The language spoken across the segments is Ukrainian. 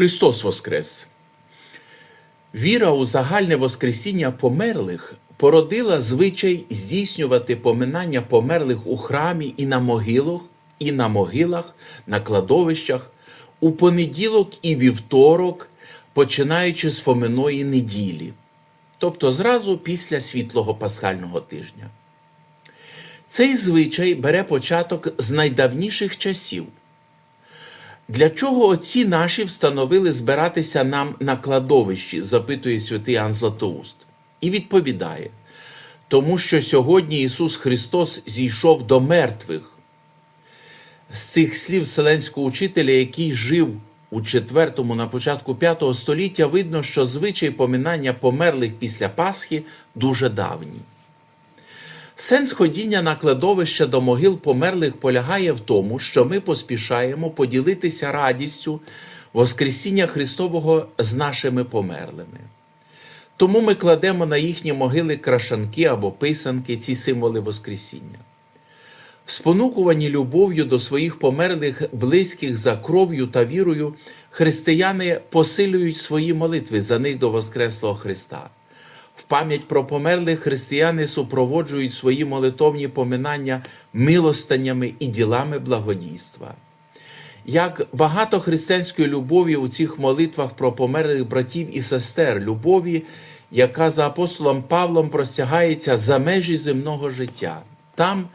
Христос Воскрес! Віра у загальне Воскресіння померлих породила звичай здійснювати поминання померлих у храмі і на могилах, і на могилах, на кладовищах у понеділок і вівторок, починаючи з Фоминої неділі, тобто зразу після світлого пасхального тижня. Цей звичай бере початок з найдавніших часів. Для чого отці наші встановили збиратися нам на кладовищі? запитує святий Ан Златоуст. І відповідає: тому що сьогодні Ісус Христос зійшов до мертвих. З цих слів Вселенського учителя, який жив у IV на початку V століття, видно, що звичай поминання померлих після Пасхи дуже давній. Сенс ходіння на кладовище до могил померлих полягає в тому, що ми поспішаємо поділитися радістю Воскресіння Христового з нашими померлими. Тому ми кладемо на їхні могили крашанки або писанки, ці символи Воскресіння. Спонукувані любов'ю до своїх померлих близьких за кров'ю та вірою, християни посилюють свої молитви за них до Воскреслого Христа. В пам'ять про померлих християни супроводжують свої молитовні поминання милостаннями і ділами благодійства. Як багато християнської любові у цих молитвах про померлих братів і сестер, любові, яка за апостолом Павлом простягається за межі земного життя. Там,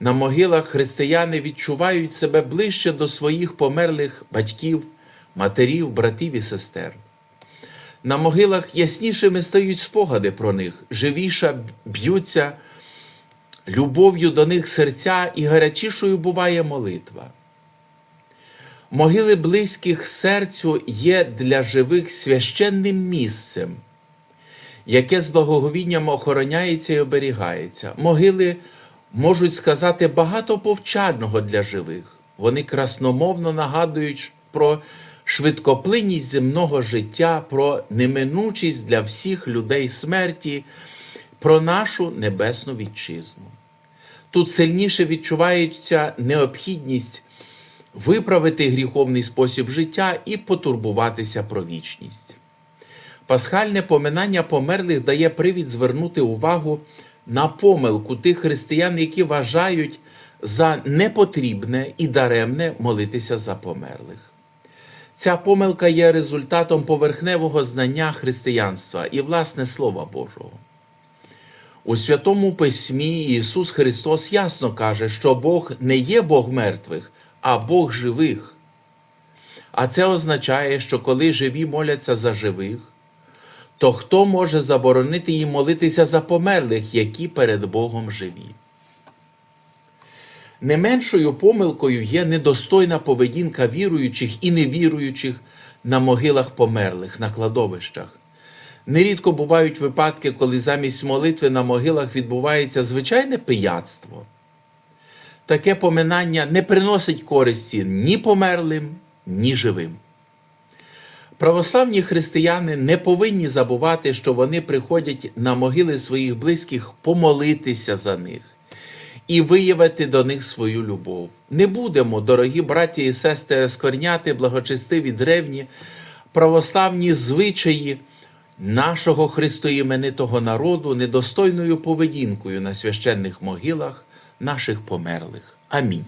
на могилах, християни відчувають себе ближче до своїх померлих батьків, матерів, братів і сестер. На могилах яснішими стають спогади про них, живіше б'ються любов'ю до них серця і гарячішою буває молитва. Могили близьких серцю є для живих священним місцем, яке з благоговінням охороняється і оберігається. Могили можуть сказати багато повчального для живих. Вони красномовно нагадують про швидкоплинність земного життя, про неминучість для всіх людей смерті, про нашу небесну вітчизну. Тут сильніше відчувається необхідність виправити гріховний спосіб життя і потурбуватися про вічність. Пасхальне поминання померлих дає привід звернути увагу на помилку тих християн, які вважають за непотрібне і даремне молитися за померлих. Ця помилка є результатом поверхневого знання християнства і, власне, Слова Божого. У Святому Письмі Ісус Христос ясно каже, що Бог не є Бог мертвих, а Бог живих. А це означає, що коли живі моляться за живих, то хто може заборонити їм молитися за померлих, які перед Богом живі? Не меншою помилкою є недостойна поведінка віруючих і невіруючих на могилах померлих, на кладовищах. Нерідко бувають випадки, коли замість молитви на могилах відбувається звичайне пияцтво. Таке поминання не приносить користі ні померлим, ні живим. Православні християни не повинні забувати, що вони приходять на могили своїх близьких помолитися за них і виявити до них свою любов. Не будемо, дорогі браті і сестри, скорняти благочестиві древні православні звичаї нашого христоіменитого народу недостойною поведінкою на священних могилах наших померлих. Амінь.